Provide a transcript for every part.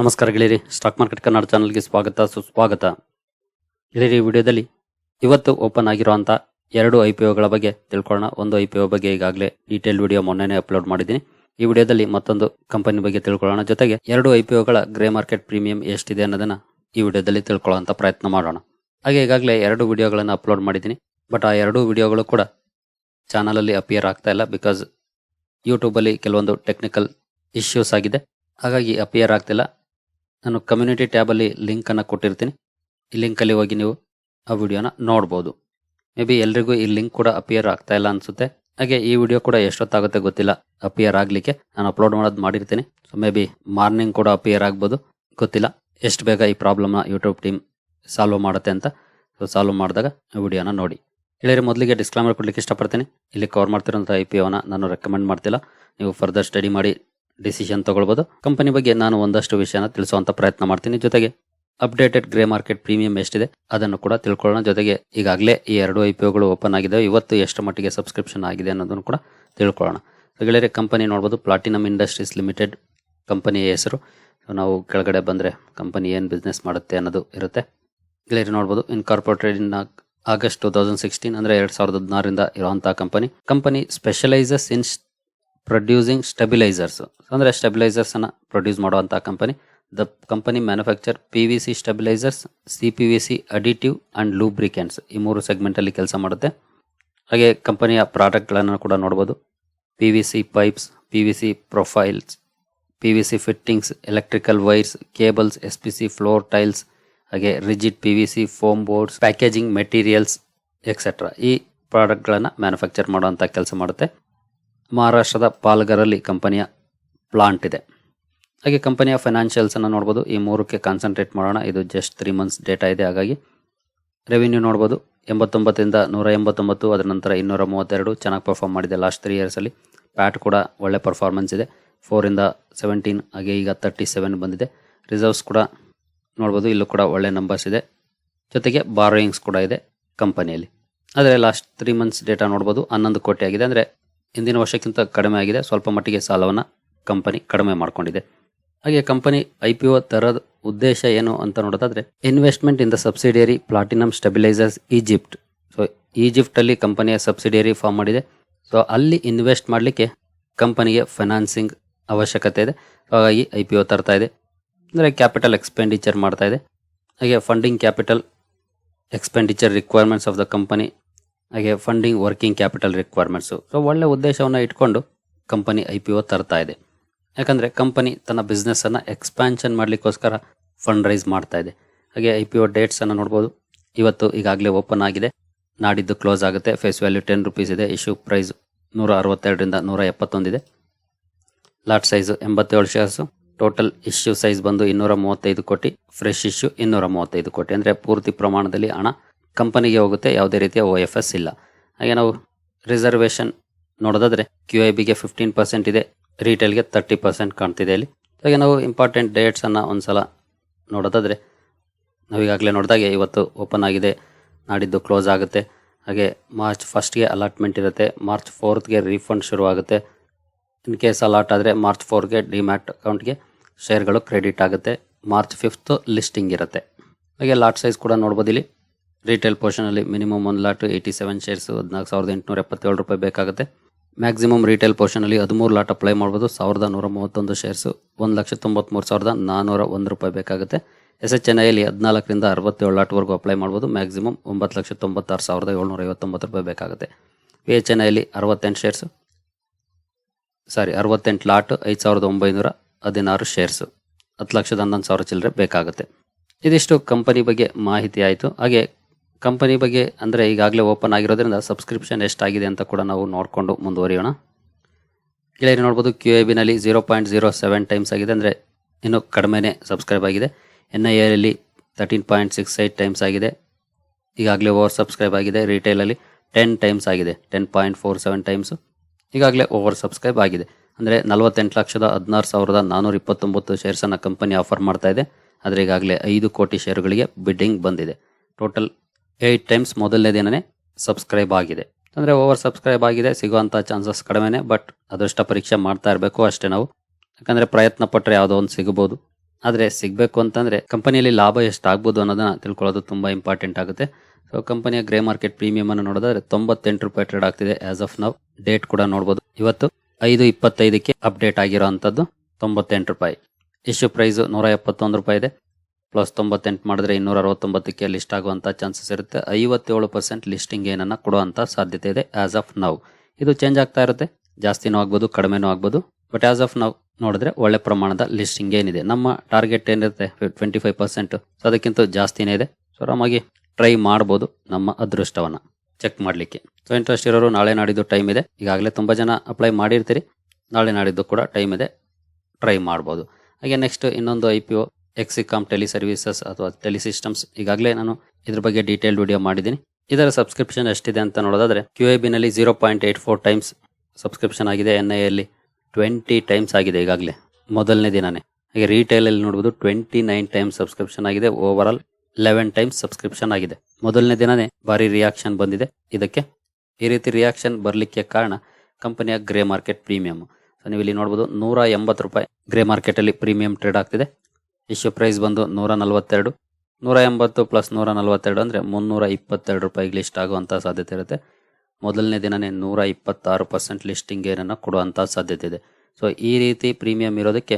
ನಮಸ್ಕಾರ ಗೆಳೆಯರಿ, stock market Kannada ಚಾನಲ್ಗೆ ಸ್ವಾಗತ, ಸುಸ್ವಾಗತ. ಗೆಳೆಯರಿ ವಿಡಿಯೋದಲ್ಲಿ ಇವತ್ತು ಓಪನ್ ಆಗಿರುವಂಥ ಎರಡು ಐ ಪಿ ಬಗ್ಗೆ ತಿಳ್ಕೊಳ್ಳೋಣ. ಒಂದು ಐ ಬಗ್ಗೆ ಈಗಾಗಲೇ ಡೀಟೇಲ್ ವಿಡಿಯೋ ಮೊನ್ನೆನೇ ಅಪ್ಲೋಡ್ ಮಾಡಿದ್ದೀನಿ. ಈ ವಿಡಿಯೋದಲ್ಲಿ ಮತ್ತೊಂದು ಕಂಪನಿ ಬಗ್ಗೆ ತಿಳ್ಕೊಳ್ಳೋಣ. ಜೊತೆಗೆ ಎರಡು I P grey market premium ಎಷ್ಟಿದೆ ಅನ್ನೋದನ್ನ ಈ ವಿಡಿಯೋದಲ್ಲಿ ತಿಳ್ಕೊಳ್ಳೋ ಪ್ರಯತ್ನ ಮಾಡೋಣ. ಹಾಗೆ ಈಗಾಗಲೇ ಎರಡು ವಿಡಿಯೋಗಳನ್ನು ಅಪ್ಲೋಡ್ ಮಾಡಿದ್ದೀನಿ. ಬಟ್ ಆ ಎರಡು ವಿಡಿಯೋಗಳು ಕೂಡ ಚಾನಲಲ್ಲಿ ಅಪಿಯರ್ ಆಗ್ತಾ ಇಲ್ಲ ಬಿಕಾಸ್ ಯೂಟ್ಯೂಬಲ್ಲಿ ಕೆಲವೊಂದು ಟೆಕ್ನಿಕಲ್ ಇಶ್ಯೂಸ್ ಆಗಿದೆ. ಹಾಗಾಗಿ ಅಪಿಯರ್ ಆಗ್ತಿಲ್ಲ. ನಾನು ಕಮ್ಯುನಿಟಿ ಟ್ಯಾಬಲ್ಲಿ ಲಿಂಕನ್ನು ಕೊಟ್ಟಿರ್ತೀನಿ. ಈ ಲಿಂಕಲ್ಲಿ ಹೋಗಿ ನೀವು ಆ ವಿಡಿಯೋನ ನೋಡ್ಬೋದು. ಮೇ ಬಿ ಎಲ್ರಿಗೂ ಈ ಲಿಂಕ್ ಕೂಡ ಅಪಿಯರ್ ಆಗ್ತಾ ಇಲ್ಲ ಅನಿಸುತ್ತೆ. ಹಾಗೆ ಈ ವಿಡಿಯೋ ಕೂಡ ಎಷ್ಟೊತ್ತಾಗುತ್ತೆ ಗೊತ್ತಿಲ್ಲ. ಅಪಿಯರ್ ಆಗಲಿಕ್ಕೆ ನಾನು ಅಪ್ಲೋಡ್ ಮಾಡೋದು ಮಾಡಿರ್ತೀನಿ. ಸೊ ಮೇ ಬಿ ಮಾರ್ನಿಂಗ್ ಕೂಡ ಅಪಿಯರ್ ಆಗ್ಬೋದು. ಗೊತ್ತಿಲ್ಲ. ಎಷ್ಟು ಬೇಗ ಈ ಪ್ರಾಬ್ಲಮ್ನ ಯೂಟ್ಯೂಬ್ ಟೀಮ್ ಸಾಲ್ವ್ ಮಾಡುತ್ತೆ ಅಂತ. ಸೊ ಸಾಲ್ವ್ ಮಾಡಿದಾಗ ವಿಡಿಯೋನ ನೋಡಿ. ಹೇಳಿದ್ರೆ ಮೊದಲಿಗೆ ಡಿಸ್ಕ್ಲೈಮರ್ ಕೊಡ್ಲಿಕ್ಕೆ ಇಷ್ಟಪಡ್ತೀನಿ. ಇಲ್ಲಿ ಕವರ್ ಮಾಡ್ತಿರೋಂಥ ಐ ಪಿ ಒನ ನಾನು ರೆಕಮೆಂಡ್ ಮಾಡ್ತಿಲ್ಲ. ನೀವು ಫರ್ದರ್ ಸ್ಟಡಿ ಮಾಡಿ ಡಿಸಿಷನ್ ತಗೊಳ್ಬೋದು. ಕಂಪನಿ ಬಗ್ಗೆ ನಾನು ಒಂದಷ್ಟು ವಿಷಯನ ತಿಳಿಸುವಂತ ಪ್ರಯತ್ನ ಮಾಡ್ತೀನಿ. ಜೊತೆಗೆ ಅಪ್ಡೇಟೆಡ್ ಗ್ರೇ ಮಾರ್ಕೆಟ್ ಪ್ರೀಮಿಯಂ ಎಷ್ಟಿದೆ ಅದನ್ನು ಕೂಡ ತಿಳ್ಕೊಳ್ಳೋಣ. ಜೊತೆಗೆ ಈಗಾಗಲೇ ಈ ಎರಡು ಐ ಪಿ ಒಗಳು ಓಪನ್ ಆಗಿದೆ ಇವತ್ತು ಎಷ್ಟು ಮಟ್ಟಿಗೆ ಸಬ್ಸ್ಕ್ರಿಪ್ಷನ್ ಆಗಿದೆ ಅನ್ನೋದನ್ನು ಕೂಡ ತಿಳ್ಕೊಳ್ಳೋಣ. ಗೆಳೆಯರೆ, ಕಂಪನಿ ನೋಡ್ಬೋದು. ಪ್ಲಾಟಿನಮ್ ಇಂಡಸ್ಟ್ರೀಸ್ ಲಿಮಿಟೆಡ್ ಕಂಪನಿಯ ಹೆಸರು. ನಾವು ಕೆಳಗಡೆ ಬಂದರೆ ಕಂಪನಿ ಏನು ಬಿಸ್ನೆಸ್ ಮಾಡುತ್ತೆ ಅನ್ನೋದು ಇರುತ್ತೆ. ಗೆಳೆಯರು, ನೋಡ್ಬೋದು. Incorporated in August two thousand sixteen ಅಂದರೆ ಎರಡು ಸಾವಿರದ ಹದಿನಾರರಿಂದ ಇರುವಂಥ company. Company specialises in producing stabilisers ಅಂದರೆ ಸ್ಟೆಬಿಲೈಸರ್ಸನ್ನು ಪ್ರೊಡ್ಯೂಸ್ ಮಾಡುವಂಥ company the company manufacture P V C stabilisers C P V C additive and lubricants ಈ ಮೂರು ಸೆಗ್ಮೆಂಟ್ ಅಲ್ಲಿ ಕೆಲಸ ಮಾಡುತ್ತೆ. ಹಾಗೆ ಕಂಪನಿಯ ಪ್ರಾಡಕ್ಟ್ಗಳನ್ನು ಕೂಡ ನೋಡ್ಬೋದು. P V C pipes P V C profiles P V C fittings electrical wires cables S P C floor tiles ಹಾಗೆ rigid P V C foam boards packaging materials etcetera ಈ ಪ್ರಾಡಕ್ಟ್ಗಳನ್ನು ಮ್ಯಾನುಫ್ಯಾಕ್ಚರ್ ಮಾಡುವಂಥ ಕೆಲಸ ಮಾಡುತ್ತೆ. ಮಹಾರಾಷ್ಟ್ರದ ಪಾಲ್ಗರಲ್ಲಿ ಕಂಪನಿಯ ಪ್ಲಾಂಟ್ ಇದೆ. ಹಾಗೆ ಕಂಪನಿಯ ಫೈನಾನ್ಷಿಯಲ್ಸನ್ನು ನೋಡ್ಬೋದು. ಈ ಮೂರಕ್ಕೆ ಕಾನ್ಸಂಟ್ರೇಟ್ ಮಾಡೋಣ. ಇದು ಜಸ್ಟ್ ತ್ರೀ ಮಂತ್ಸ್ ಡೇಟಾ ಇದೆ. ಹಾಗಾಗಿ ರೆವಿನ್ಯೂ ನೋಡ್ಬೋದು. ಎಂಬತ್ತೊಂಬತ್ತರಿಂದ ನೂರ ಎಂಬತ್ತೊಂಬತ್ತು ಅದರ ನಂತರ ಇನ್ನೂರ ಮೂವತ್ತೆರಡು ಚೆನ್ನಾಗಿ ಪರ್ಫಾರ್ಮ್ ಮಾಡಿದೆ ಲಾಸ್ಟ್ ತ್ರೀ ಇಯರ್ಸಲ್ಲಿ ಪ್ಯಾಟ್ ಕೂಡ ಒಳ್ಳೆ ಪರ್ಫಾರ್ಮೆನ್ಸ್ ಇದೆ. ಫೋರಿಂದ ಸೆವೆಂಟೀನ್ ಹಾಗೆ ಈಗ ತರ್ಟಿ ಸೆವೆನ್ ಬಂದಿದೆ. ರಿಸರ್ವ್ಸ್ ಕೂಡ ನೋಡ್ಬೋದು. ಇಲ್ಲೂ ಕೂಡ ಒಳ್ಳೆ ನಂಬರ್ಸ್ ಇದೆ. ಜೊತೆಗೆ ಬಾರೋಯಿಂಗ್ಸ್ ಕೂಡ ಇದೆ ಕಂಪನಿಯಲ್ಲಿ. ಆದರೆ ಲಾಸ್ಟ್ ತ್ರೀ ಮಂತ್ಸ್ ಡೇಟಾ ನೋಡ್ಬೋದು. ಹನ್ನೊಂದು ಕೋಟಿ ಆಗಿದೆ. ಅಂದರೆ ಹಿಂದಿನ ವರ್ಷಕ್ಕಿಂತ ಕಡಿಮೆ ಆಗಿದೆ. ಸ್ವಲ್ಪ ಮಟ್ಟಿಗೆ ಸಾಲವನ್ನು ಕಂಪನಿ ಕಡಿಮೆ ಮಾಡಿಕೊಂಡಿದೆ. ಹಾಗೆ ಕಂಪನಿ ಐ ಪಿ ಒ ತರದ ಉದ್ದೇಶ ಏನು ಅಂತ ನೋಡೋದಾದ್ರೆ investment in the subsidiary platinum stabilisers Egypt so Egypt ಅಲ್ಲಿ ಕಂಪನಿಯ ಸಬ್ಸಿಡಿಯರಿ ಫಾರ್ಮ್ ಮಾಡಿದೆ. ಸೊ ಅಲ್ಲಿ ಇನ್ವೆಸ್ಟ್ ಮಾಡಲಿಕ್ಕೆ ಕಂಪನಿಗೆ ಫೈನಾನ್ಸಿಂಗ್ ಅವಶ್ಯಕತೆ ಇದೆ. ಹಾಗಾಗಿ ಐ ಪಿ ಒ ತರ್ತಾ ಇದೆ. ಅಂದರೆ ಕ್ಯಾಪಿಟಲ್ ಎಕ್ಸ್ಪೆಂಡಿಚರ್ ಮಾಡ್ತಾ ಇದೆ. ಹಾಗೆ funding capital expenditure requirements of the company ಹಾಗೆ funding working capital requirements so ಒಳ್ಳೆ ಉದ್ದೇಶವನ್ನು ಇಟ್ಕೊಂಡು ಕಂಪನಿ ಐ ಪಿ ಒ ತರ್ತಾ ಇದೆ. ಯಾಕಂದರೆ ಕಂಪನಿ ತನ್ನ ಬಿಸ್ನೆಸ್ಸನ್ನು ಎಕ್ಸ್ಪ್ಯಾನ್ಷನ್ ಮಾಡಲಿಕ್ಕೋಸ್ಕರ ಫಂಡ್ ರೈಸ್ ಮಾಡ್ತಾ ಇದೆ. ಹಾಗೆ ಐ ಪಿ ಒ ಡೇಟ್ಸನ್ನು ನೋಡ್ಬೋದು. ಇವತ್ತು ಈಗಾಗಲೇ ಓಪನ್ ಆಗಿದೆ. ನಾಡಿದ್ದು ಕ್ಲೋಸ್ ಆಗುತ್ತೆ. ಫೇಸ್ ವ್ಯಾಲ್ಯೂ ಟೆನ್ ರುಪೀಸ್ ಇದೆ. ಇಶ್ಯೂ ಪ್ರೈಸ್ ನೂರ ಅರವತ್ತೆರಡರಿಂದ ನೂರ ಎಪ್ಪತ್ತೊಂದಿದೆ ಲಾಟ್ ಸೈಜು ಎಂಬತ್ತೇಳು ಶೇರ್ಸು ಟೋಟಲ್ ಇಶ್ಯೂ ಸೈಜ್ ಬಂದು ಇನ್ನೂರ ಮೂವತ್ತೈದು ಕೋಟಿ. ಫ್ರೆಶ್ ಇಶ್ಯೂ ಇನ್ನೂರ ಮೂವತ್ತೈದು ಕೋಟಿ. ಅಂದರೆ ಪೂರ್ತಿ ಪ್ರಮಾಣದಲ್ಲಿ ಹಣ ಕಂಪನಿಗೆ ಹೋಗುತ್ತೆ, ಯಾವುದೇ ರೀತಿಯ ಒ ಎಫ್ ಎಸ್ ಇಲ್ಲ. ಹಾಗೆ ನಾವು ರಿಸರ್ವೇಷನ್ ನೋಡೋದಾದರೆ ಕ್ಯೂ ಐ ಬಿಗೆ ಫಿಫ್ಟೀನ್ ಪರ್ಸೆಂಟ್ ಇದೆ ರೀಟೇಲ್ಗೆ ತರ್ಟಿ ಪರ್ಸೆಂಟ್ ಕಾಣ್ತಿದೆ ಇಲ್ಲಿ. ಹಾಗೆ ನಾವು ಇಂಪಾರ್ಟೆಂಟ್ ಡೇಟ್ಸನ್ನು ಒಂದು ಸಲ ನೋಡೋದಾದರೆ ನಾವೀಗಾಗಲೇ ನೋಡಿದಾಗೆ ಇವತ್ತು ಓಪನ್ ಆಗಿದೆ, ನಾಡಿದ್ದು ಕ್ಲೋಸ್ ಆಗುತ್ತೆ. ಹಾಗೆ ಮಾರ್ಚ್ ಫಸ್ಟ್ಗೆ ಅಲಾಟ್ಮೆಂಟ್ ಇರುತ್ತೆ ಮಾರ್ಚ್ ಫೋರ್ತ್ಗೆ ರೀಫಂಡ್ ಶುರುವಾಗುತ್ತೆ ಇನ್ ಕೇಸ್ ಅಲಾಟ್ ಆದರೆ ಮಾರ್ಚ್ ಫೋರ್ಗೆ ಡಿಮ್ಯಾಟ್ ಅಕೌಂಟ್ಗೆ ಶೇರ್ಗಳು ಕ್ರೆಡಿಟ್ ಆಗುತ್ತೆ ಮಾರ್ಚ್ ಫಿಫ್ತ್ ಲಿಸ್ಟಿಂಗ್ ಇರುತ್ತೆ. ಹಾಗೆ ಲಾಟ್ ಸೈಜ್ ಕೂಡ ನೋಡ್ಬೋದು ಇಲ್ಲಿ. ರಿಟೇಲ್ ಪೋರ್ಷನಲ್ಲಿ ಮಿನಿಮಮ್ ಒಂದು ಲಾಟ್ ಏಯ್ಟಿ ಸೆವೆನ್ ಶೇರ್ಸು ಹದಿನಾಲ್ಕು ಸಾವಿರದ ಎಂಟುನೂರ ಎಪ್ಪತ್ತೇಳು ರೂಪಾಯಿ ಬೇಕಾಗುತ್ತೆ. ಮ್ಯಾಕ್ಸಿಮಮ್ ರಿಟೇಲ್ ಪೋರ್ಷನಲ್ಲಿ ಹದಿಮೂರು ಲಾಟ್ ಅಪ್ಲೈ ಮಾಡ್ಬೋದು. ಸಾವಿರದ ನೂರ ಮೂವತ್ತೊಂದು ಶೇರ್ಸು ಒಂದು ಲಕ್ಷ ತೊಂಬತ್ತ್ಮೂರು ಸಾವಿರದ ನಾನ್ನೂರ ಒಂದು ರೂಪಾಯಿ ಬೇಕಾಗುತ್ತೆ. ಎಸ್ ಎಚ್ ಎನ್ ಐಲಿ ಹದಿನಾಲ್ಕರಿಂದ ಅರವತ್ತೇಳು ಲಾಟ್ವರೆಗೂ ಅಪ್ಲೈ ಮಾಡ್ಬೋದು. ಮ್ಯಾಕ್ಸಿಮಮ್ ಒಂಬತ್ತು ಲಕ್ಷ ತೊಂಬತ್ತಾರು ಸಾವಿರದ ಏಳ್ನೂರ ಐವತ್ತೊಂಬತ್ತು ರೂಪಾಯಿ ಬೇಕಾಗುತ್ತೆ. ಪಿ ಎಚ್ ಎನ್ ಐಲಿ ಅರವತ್ತೆಂಟು ಶೇರ್ಸು ಸಾರಿ ಅರವತ್ತೆಂಟು ಲಾಟ್ ಐದು ಸಾವಿರದ ಒಂಬೈನೂರ ಹದಿನಾರು ಶೇರ್ಸು ಹತ್ತು ಲಕ್ಷದ ಹನ್ನೊಂದು ಸಾವಿರ ಚಿಲ್ಲರೆ ಬೇಕಾಗುತ್ತೆ. ಇದಿಷ್ಟು ಕಂಪನಿ ಬಗ್ಗೆ ಮಾಹಿತಿ ಆಯಿತು. ಹಾಗೆ ಕಂಪನಿ ಬಗ್ಗೆ ಅಂದರೆ ಈಗಾಗಲೇ ಓಪನ್ ಆಗಿರೋದ್ರಿಂದ ಸಬ್ಸ್ಕ್ರಿಪ್ಷನ್ ಎಷ್ಟಾಗಿದೆ ಅಂತ ಕೂಡ ನಾವು ನೋಡಿಕೊಂಡು ಮುಂದುವರಿಯೋಣ. ಗೆಳೆಯರು ನೋಡ್ಬೋದು Q A ಬಿನಲ್ಲಿ zero point zero seven times ಆಗಿದೆ ಅಂದರೆ ಇನ್ನೂ ಕಡಿಮೆನೇ ಸಬ್ಸ್ಕ್ರೈಬ್ ಆಗಿದೆ. ಎನ್ ಐ ಎಲ್ಲಿ thirteen point six eight times ಆಗಿದೆ. ಈಗಾಗಲೇ ಓವರ್ ಸಬ್ಸ್ಕ್ರೈಬ್ ಆಗಿದೆ. ರಿಟೇಲಲ್ಲಿ ಟೆನ್ ಟೈಮ್ಸ್ ಆಗಿದೆ. Ten point four seven times ಈಗಾಗಲೇ ಓವರ್ ಸಬ್ಸ್ಕ್ರೈಬ್ ಆಗಿದೆ. ಅಂದರೆ ನಲವತ್ತೆಂಟು ಲಕ್ಷದ ಹದಿನಾರು ಸಾವಿರದ ನಾನ್ನೂರ ಇಪ್ಪತ್ತೊಂಬತ್ತು ಶೇರ್ಸನ್ನು ಕಂಪನಿ ಆಫರ್ ಮಾಡ್ತಾ ಇದೆ. ಆದರೆ ಈಗಾಗಲೇ ಐದು ಕೋಟಿ ಶೇರುಗಳಿಗೆ ಬಿಡ್ಡಿಂಗ್ ಬಂದಿದೆ. ಟೋಟಲ್ ಏಯ್ಟ್ ಟೈಮ್ಸ್ ಮೊದಲನೇ ದಿನನೇ ಸಬ್ಸ್ಕ್ರೈಬ್ ಆಗಿದೆ. ಅಂದರೆ ಓವರ್ ಸಬ್ಸ್ಕ್ರೈಬ್ ಆಗಿದೆ ಸಿಗುವಂಥ ಚಾನ್ಸಸ್ ಕಡಿಮೆನೇ ಬಟ್ ಅದೃಷ್ಟ ಪರೀಕ್ಷೆ ಮಾಡ್ತಾ ಇರಬೇಕು ಅಷ್ಟೇ ನಾವು. ಯಾಕಂದರೆ ಪ್ರಯತ್ನ ಪಟ್ಟರೆ ಯಾವುದೋ ಒಂದು ಸಿಗಬಹುದು ಆದರೆ ಸಿಗಬೇಕು ಅಂತಂದರೆ ಕಂಪನಿಯಲ್ಲಿ ಲಾಭ ಎಷ್ಟು ಆಗ್ಬೋದು ಅನ್ನೋದನ್ನ ತಿಳ್ಕೊಳ್ಳೋದು ತುಂಬ ಇಂಪಾರ್ಟೆಂಟ್ ಆಗುತ್ತೆ. ಸೊ ಕಂಪನಿಯ ಗ್ರೇ ಮಾರ್ಕೆಟ್ ಪ್ರೀಮಿಯಮ್ ಅನ್ನು ನೋಡಿದ್ರೆ ತೊಂಬತ್ತೆಂಟು ರೂಪಾಯಿ ಟ್ರೇಡ್ ಆಗ್ತಿದೆ ಆಸ್ ಆಫ್ ನೌ ಡೇಟ್ ಕೂಡ ನೋಡ್ಬೋದು. ಇವತ್ತು ಐದು ಇಪ್ಪತ್ತೈದಕ್ಕೆ ಅಪ್ಡೇಟ್ ಆಗಿರೋಂಥದ್ದು ತೊಂಬತ್ತೆಂಟು ರೂಪಾಯಿ. ಇಶ್ಯೂ ಪ್ರೈಸ್ ನೂರ ಎಪ್ಪತ್ತೊಂದು ರೂಪಾಯಿ ಇದೆ. ಪ್ಲಸ್ ತೊಂಬತ್ತೆಂಟು ಮಾಡಿದ್ರೆ ಇನ್ನೂರ ಅರವತ್ತೊಂಬತ್ತಕ್ಕೆ ಲಿಸ್ಟ್ ಆಗುವಂಥ ಚಾನ್ಸಸ್ ಇರುತ್ತೆ. ಐವತ್ತೇಳು ಪರ್ಸೆಂಟ್ ಲಿಸ್ಟಿಂಗ್ ಏನನ್ನ ಕೊಡುವಂಥ ಸಾಧ್ಯತೆ ಇದೆ ಆ್ಯಸ್ ಆಫ್ ನೌ ಇದು ಚೇಂಜ್ ಆಗ್ತಾ ಇರುತ್ತೆ. ಜಾಸ್ತಿನೂ ಆಗ್ಬೋದು, ಕಡಿಮೆನೂ ಆಗ್ಬೋದು. ಬಟ್ ಆ್ಯಸ್ ಆಫ್ ನೌ ನೋಡಿದ್ರೆ ಒಳ್ಳೆ ಪ್ರಮಾಣದ ಲಿಸ್ಟಿಂಗ್ ಏನಿದೆ. ನಮ್ಮ ಟಾರ್ಗೆಟ್ ಏನಿರುತ್ತೆ? ಟ್ವೆಂಟಿ ಫೈವ್ ಪರ್ಸೆಂಟ್ ಸೊ ಅದಕ್ಕಿಂತ ಜಾಸ್ತಿನೇ ಇದೆ. ಸೊ ಆರಾಮಾಗಿ ಟ್ರೈ ಮಾಡ್ಬೋದು ನಮ್ಮ ಅದೃಷ್ಟವನ್ನು. ಚೆಕ್ ಮಾಡಲಿಕ್ಕೆ. ಸೊ ಇಂಟ್ರೆಸ್ಟ್ ಇರೋರು ನಾಳೆ ನಾಡಿದ್ದು ಟೈಮ್ ಇದೆ. ಈಗಾಗಲೇ ತುಂಬ ಜನ ಅಪ್ಲೈ ಮಾಡಿರ್ತೀರಿ. ನಾಳೆ ನಾಡಿದ್ದು ಕೂಡ ಟೈಮ್ ಇದೆ. ಟ್ರೈ ಮಾಡ್ಬೋದು. ಹಾಗೆ ನೆಕ್ಸ್ಟ್ ಇನ್ನೊಂದು I P O Exicom tele services ಅಥವಾ ಟೆಲಿ ಸಿಸ್ಟಮ್ಸ್ ಈಗಾಗಲೇ ನಾನು ಇದ್ರ ಬಗ್ಗೆ ಡೀಟೇಲ್ ವಿಡಿಯೋ ಮಾಡಿದ್ದೀನಿ. ಇದರ ಸಬ್ಸ್ಕ್ರಿಪ್ಷನ್ ಎಷ್ಟಿದೆ ಅಂತ ನೋಡೋದಾದ್ರೆ Q I ಬಿನಲ್ಲಿ zero point eight four times subscription ಆಗಿದೆ ಎನ್ ಐ ಅಲ್ಲಿ ಟ್ವೆಂಟಿ ಟೈಮ್ಸ್ ಆಗಿದೆ ಈಗಾಗಲೇ, ಮೊದಲನೇ ದಿನನೇ. ಹಾಗೆ ರೀಟೇಲಲ್ಲಿ ಅಲ್ಲಿ ನೋಡಬಹುದು ಟ್ವೆಂಟಿ ನೈನ್ ಟೈಮ್ಸ್ ಸಬ್ಸ್ಕ್ರಿಪ್ಷನ್ ಆಗಿದೆ over all eleven times subscription ಆಗಿದೆ. ಮೊದಲನೇ ದಿನನೇ ಭಾರಿ ರಿಯಾಕ್ಷನ್ ಬಂದಿದೆ. ಇದಕ್ಕೆ ಈ ರೀತಿ ರಿಯಾಕ್ಷನ್ ಬರಲಿಕ್ಕೆ ಕಾರಣ ಕಂಪನಿಯ ಗ್ರೇ ಮಾರ್ಕೆಟ್ ಪ್ರೀಮಿಯಂ ಸೊ ನೀವು ಇಲ್ಲಿ ನೋಡ್ಬೋದು ನೂರ ಎಂಬತ್ತು ರೂಪಾಯಿ ಗ್ರೇ ಮಾರ್ಕೆಟ್ ಅಲ್ಲಿ ಪ್ರೀಮಿಯಂ ಟ್ರೇಡ್ ಆಗ್ತಿದೆ. ಇಶ್ಯೂ ಪ್ರೈಸ್ ಬಂದು ನೂರ ನಲವತ್ತೆರಡು. ನೂರ ಎಂಬತ್ತು ಪ್ಲಸ್ ನೂರ ನಲವತ್ತೆರಡು ಅಂದರೆ ಮುನ್ನೂರ ಇಪ್ಪತ್ತೆರಡು ರೂಪಾಯಿಗೆ ಲಿಸ್ಟ್ ಆಗುವಂಥ ಸಾಧ್ಯತೆ ಇರುತ್ತೆ. ಮೊದಲನೇ ದಿನನೇ ನೂರ ಇಪ್ಪತ್ತಾರು ಪರ್ಸೆಂಟ್ ಲಿಸ್ಟಿಂಗ್ ಏನನ್ನು ಕೊಡುವಂಥ ಸಾಧ್ಯತೆ ಇದೆ. ಸೊ ಈ ರೀತಿ ಪ್ರೀಮಿಯಂ ಇರೋದಕ್ಕೆ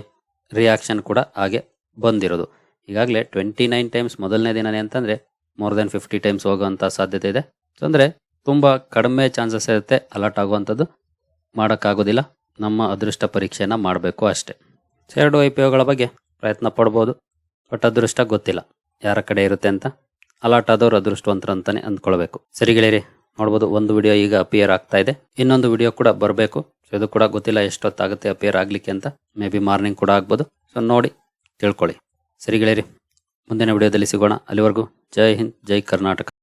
ರಿಯಾಕ್ಷನ್ ಕೂಡ ಹಾಗೆ ಬಂದಿರೋದು. ಈಗಾಗಲೇ ಟ್ವೆಂಟಿ ನೈನ್ ಟೈಮ್ಸ್ ಮೊದಲನೇ ದಿನನೇ ಅಂತಂದರೆ ಮೋರ್ ದೆನ್ ಫಿಫ್ಟಿ ಟೈಮ್ಸ್ ಹೋಗುವಂಥ ಸಾಧ್ಯತೆ ಇದೆ. ಸೊ ಅಂದರೆ ತುಂಬ ಕಡಿಮೆ ಚಾನ್ಸಸ್ ಇರುತ್ತೆ ಅಲರ್ಟ್ ಆಗುವಂಥದ್ದು. ಮಾಡೋಕ್ಕಾಗೋದಿಲ್ಲ. ನಮ್ಮ ಅದೃಷ್ಟ ಪರೀಕ್ಷೆಯನ್ನು ಮಾಡಬೇಕು ಅಷ್ಟೇ. ಎರಡು ಐ ಪಿ ಒಗಳ ಬಗ್ಗೆ ಪ್ರಯತ್ನ ಪಡ್ಬೋದು. ಬಟ್ ಅದೃಷ್ಟ ಗೊತ್ತಿಲ್ಲ. ಯಾರ ಕಡೆ ಇರುತ್ತೆ ಅಂತ. ಅಲರ್ಟ್ ಆದವರು ಅದೃಷ್ಟವಂತರು ಅಂತಾನೆ ಅಂದ್ಕೊಳ್ಬೇಕು. ಸರಿ ಗೆಳೆಯರಿ, ನೋಡ್ಬೋದು ಒಂದು ವಿಡಿಯೋ ಈಗ ಅಪಿಯರ್ ಆಗ್ತಾ ಇದೆ. ಇನ್ನೊಂದು ವಿಡಿಯೋ ಕೂಡ ಬರಬೇಕು. ಸೊ ಇದು ಕೂಡ ಗೊತ್ತಿಲ್ಲ ಎಷ್ಟೊತ್ತಾಗುತ್ತೆ ಅಪಿಯರ್ ಆಗಲಿಕ್ಕೆ ಅಂತ. ಮೇ ಬಿ ಮಾರ್ನಿಂಗ್ ಕೂಡ ಆಗ್ಬೋದು. ಸೊ ನೋಡಿ, ತಿಳ್ಕೊಳ್ಳಿ. ಸರಿ ಗೆಳೆಯರಿ, ಮುಂದಿನ ವಿಡಿಯೋದಲ್ಲಿ ಸಿಗೋಣ. ಅಲ್ಲಿವರೆಗೂ ಜೈ ಹಿಂದ್, ಜೈ ಕರ್ನಾಟಕ.